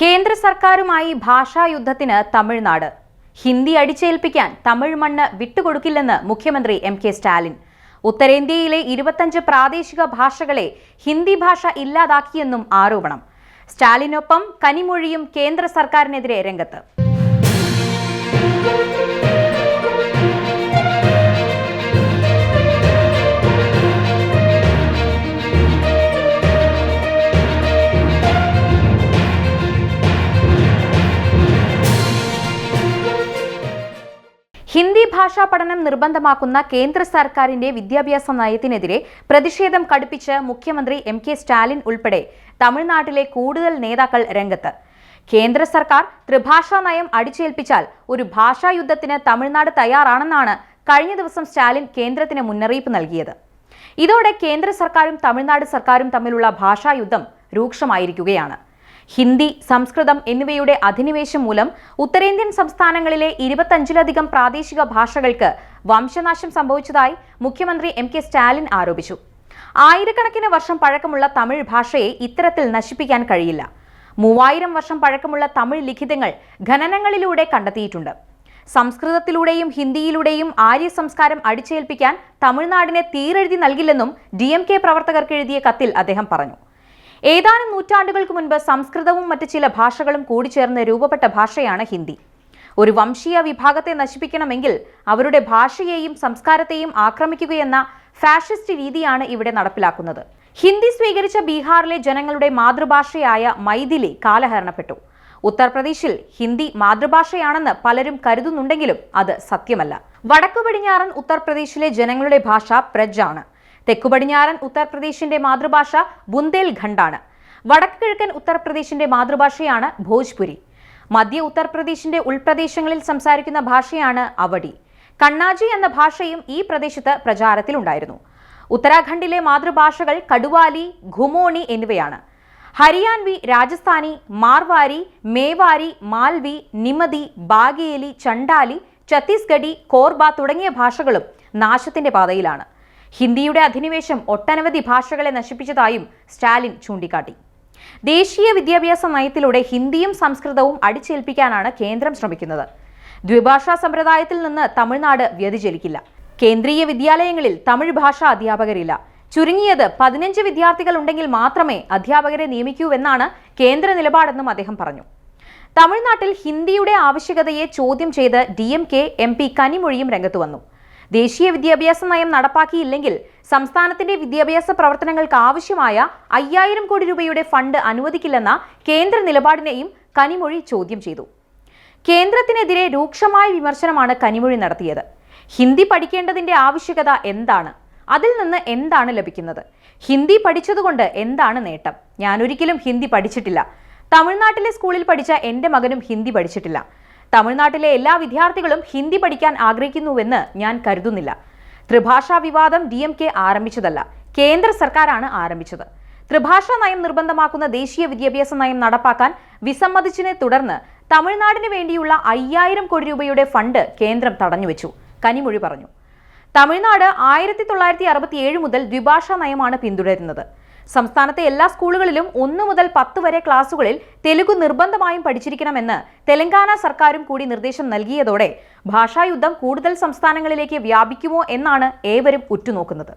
കേന്ദ്ര സർക്കാരുമായി ഭാഷാ ഭാഷായുദ്ധത്തിന് തമിഴ്നാട്. ഹിന്ദി അടിച്ചേൽപ്പിക്കാൻ തമിഴ് മണ്ണ് വിട്ടുകൊടുക്കില്ലെന്ന് മുഖ്യമന്ത്രി എം കെ സ്റ്റാലിൻ. ഉത്തരേന്ത്യയിലെ ഇരുപത്തഞ്ച് പ്രാദേശിക ഭാഷകളെ ഹിന്ദി ഭാഷ ഇല്ലാതാക്കിയെന്നും ആരോപണം. സ്റ്റാലിനൊപ്പം കനിമൊഴിയും കേന്ദ്ര സർക്കാരിനെതിരെ രംഗത്ത്. ഹിന്ദി ഭാഷാ പഠനം നിർബന്ധമാക്കുന്ന കേന്ദ്ര സർക്കാരിന്റെ വിദ്യാഭ്യാസ നയത്തിനെതിരെ പ്രതിഷേധം കടുപ്പിച്ച് മുഖ്യമന്ത്രി എം കെ സ്റ്റാലിൻ ഉൾപ്പെടെ തമിഴ്നാട്ടിലെ കൂടുതൽ നേതാക്കൾ രംഗത്ത്. കേന്ദ്ര സർക്കാർ ത്രിഭാഷാ നയം അടിച്ചേൽപ്പിച്ചാൽ ഒരു ഭാഷാ യുദ്ധത്തിന് തമിഴ്നാട് തയ്യാറാണെന്നാണ് കഴിഞ്ഞ ദിവസം സ്റ്റാലിൻ കേന്ദ്രത്തിന് മുന്നറിയിപ്പ് നൽകിയത്. ഇതോടെ കേന്ദ്ര സർക്കാരും തമിഴ്നാട് സർക്കാരും തമ്മിലുള്ള ഭാഷായുദ്ധം രൂക്ഷമായിരിക്കുകയാണ്. ഹിന്ദി സംസ്കൃതം എന്നിവയുടെ അധിനിവേശം മൂലം ഉത്തരേന്ത്യൻ സംസ്ഥാനങ്ങളിലെ ഇരുപത്തഞ്ചിലധികം പ്രാദേശിക ഭാഷകൾക്ക് വംശനാശം സംഭവിച്ചതായി മുഖ്യമന്ത്രി എം കെ സ്റ്റാലിൻ ആരോപിച്ചു. ആയിരക്കണക്കിന് വർഷം പഴക്കമുള്ള തമിഴ് ഭാഷയെ ഇത്തരത്തിൽ നശിപ്പിക്കാൻ കഴിയില്ല. മൂവായിരം വർഷം പഴക്കമുള്ള തമിഴ് ലിഖിതങ്ങൾ ഖനനങ്ങളിലൂടെ കണ്ടെത്തിയിട്ടുണ്ട്. സംസ്കൃതത്തിലൂടെയും ഹിന്ദിയിലൂടെയും ആര്യ സംസ്കാരം അടിച്ചേൽപ്പിക്കാൻ തമിഴ്നാടിനെ തീരെഴുതി നൽകില്ലെന്നും ഡി പ്രവർത്തകർക്ക് എഴുതിയ കത്തിൽ അദ്ദേഹം പറഞ്ഞു. ഏതാനും നൂറ്റാണ്ടുകൾക്ക് മുൻപ് സംസ്കൃതവും മറ്റ് ചില ഭാഷകളും കൂടിച്ചേർന്ന് രൂപപ്പെട്ട ഭാഷയാണ് ഹിന്ദി. ഒരു വംശീയ വിഭാഗത്തെ നശിപ്പിക്കണമെങ്കിൽ അവരുടെ ഭാഷയെയും സംസ്കാരത്തെയും ആക്രമിക്കുകയെന്ന ഫാഷിസ്റ്റ് രീതിയാണ് ഇവിടെ നടപ്പിലാക്കുന്നത്. ഹിന്ദി സ്വീകരിച്ച ബീഹാറിലെ ജനങ്ങളുടെ മാതൃഭാഷയായ മൈഥിലി കാലഹരണപ്പെട്ടു. ഉത്തർപ്രദേശിൽ ഹിന്ദി മാതൃഭാഷയാണെന്ന് പലരും കരുതുന്നുണ്ടെങ്കിലും അത് സത്യമല്ല. വടക്കു പടിഞ്ഞാറൻ ഉത്തർപ്രദേശിലെ ജനങ്ങളുടെ ഭാഷ പ്രജ് ആണ് തെക്കു പടിഞ്ഞാറൻ ഉത്തർപ്രദേശിന്റെ മാതൃഭാഷ ബുന്ദേൽഖണ്ഡാണ് വടക്ക് കിഴക്കൻ ഉത്തർപ്രദേശിന്റെ മാതൃഭാഷയാണ് ഭോജ്പുരി. മധ്യ ഉത്തർപ്രദേശിന്റെ ഉൾപ്രദേശങ്ങളിൽ സംസാരിക്കുന്ന ഭാഷയാണ് അവടി. കണ്ണാജി എന്ന ഭാഷയും ഈ പ്രദേശത്ത് പ്രചാരത്തിലുണ്ടായിരുന്നു. ഉത്തരാഖണ്ഡിലെ മാതൃഭാഷകൾ കടുവാലി ഘുമോണി എന്നിവയാണ്. ഹരിയാൻവി രാജസ്ഥാനി മാർവാരി മേവാരി മാൽവി നിമതി ബാഗേലി ചണ്ടാലി ഛത്തീസ്ഗഡി കോർബ തുടങ്ങിയ ഭാഷകളും നാശത്തിന്റെ പാതയിലാണ്. ഹിന്ദിയുടെ അധിനിവേശം ഒട്ടനവധി ഭാഷകളെ നശിപ്പിച്ചതായും സ്റ്റാലിൻ ചൂണ്ടിക്കാട്ടി. ദേശീയ വിദ്യാഭ്യാസ നയത്തിലൂടെ ഹിന്ദിയും സംസ്കൃതവും അടിച്ചേൽപ്പിക്കാനാണ് കേന്ദ്രം ശ്രമിക്കുന്നത്. ദ്വിഭാഷാ സമ്പ്രദായത്തിൽ നിന്ന് തമിഴ്നാട് വ്യതിചലിക്കില്ല. കേന്ദ്രീയ വിദ്യാലയങ്ങളിൽ തമിഴ് ഭാഷാ അധ്യാപകരില്ല. ചുരുങ്ങിയത് പതിനഞ്ച് വിദ്യാർത്ഥികൾ ഉണ്ടെങ്കിൽ മാത്രമേ അധ്യാപകരെ നിയമിക്കൂ എന്നാണ് കേന്ദ്ര നിലപാടെന്നും അദ്ദേഹം പറഞ്ഞു. തമിഴ്നാട്ടിൽ ഹിന്ദിയുടെ ആവശ്യകതയെ ചോദ്യം ചെയ്ത് D M K M P കനിമൊഴിയും രംഗത്തു വന്നു. ദേശീയ വിദ്യാഭ്യാസ നയം നടപ്പാക്കിയില്ലെങ്കിൽ സംസ്ഥാനത്തിന്റെ വിദ്യാഭ്യാസ പ്രവർത്തനങ്ങൾക്ക് ആവശ്യമായ അയ്യായിരം കോടി രൂപയുടെ ഫണ്ട് അനുവദിക്കില്ലെന്ന കേന്ദ്ര നിലപാടിനെയും കനിമൊഴി ചോദ്യം ചെയ്തു. കേന്ദ്രത്തിനെതിരെ രൂക്ഷമായ വിമർശനമാണ് കനിമൊഴി നടത്തിയത്. ഹിന്ദി പഠിക്കേണ്ടതിന്റെ ആവശ്യകത എന്താണ്? അതിൽ നിന്ന് എന്താണ് ലഭിക്കുന്നത്? ഹിന്ദി പഠിച്ചതുകൊണ്ട് എന്താണ് നേട്ടം? ഞാനൊരിക്കലും ഹിന്ദി പഠിച്ചിട്ടില്ല. തമിഴ്നാട്ടിലെ സ്കൂളിൽ പഠിച്ച എന്റെ മകനും ഹിന്ദി പഠിച്ചിട്ടില്ല. തമിഴ്നാട്ടിലെ എല്ലാ വിദ്യാർത്ഥികളും ഹിന്ദി പഠിക്കാൻ ആഗ്രഹിക്കുന്നുവെന്ന് ഞാൻ കരുതുന്നില്ല. ത്രിഭാഷാ വിവാദം ഡി എം കെ ആരംഭിച്ചതല്ല. കേന്ദ്ര സർക്കാരാണ് ആരംഭിച്ചത്. ത്രിഭാഷാ നയം നിർബന്ധമാക്കുന്ന ദേശീയ വിദ്യാഭ്യാസ നയം നടപ്പാക്കാൻ വിസമ്മതിച്ചതിനെ തുടർന്ന് തമിഴ്നാടിന് വേണ്ടിയുള്ള അയ്യായിരം കോടി രൂപയുടെ ഫണ്ട് കേന്ദ്രം തടഞ്ഞുവെച്ചു. കനിമൊഴി പറഞ്ഞു. തമിഴ്നാട് ആയിരത്തി തൊള്ളായിരത്തി അറുപത്തി ഏഴ് മുതൽ ദ്വിഭാഷാ നയമാണ് പിന്തുടരുന്നത്. സംസ്ഥാനത്തെ എല്ലാ സ്കൂളുകളിലും ഒന്ന് മുതൽ പത്ത് വരെ ക്ലാസുകളിൽ തെലുഗു നിർബന്ധമായും പഠിച്ചിരിക്കണമെന്ന് തെലങ്കാന സർക്കാരും കൂടി നിർദ്ദേശം നൽകിയതോടെ ഭാഷായുദ്ധം കൂടുതൽ സംസ്ഥാനങ്ങളിലേക്ക് വ്യാപിക്കുമോ എന്നാണ് ഏവരും ഉറ്റുനോക്കുന്നത്.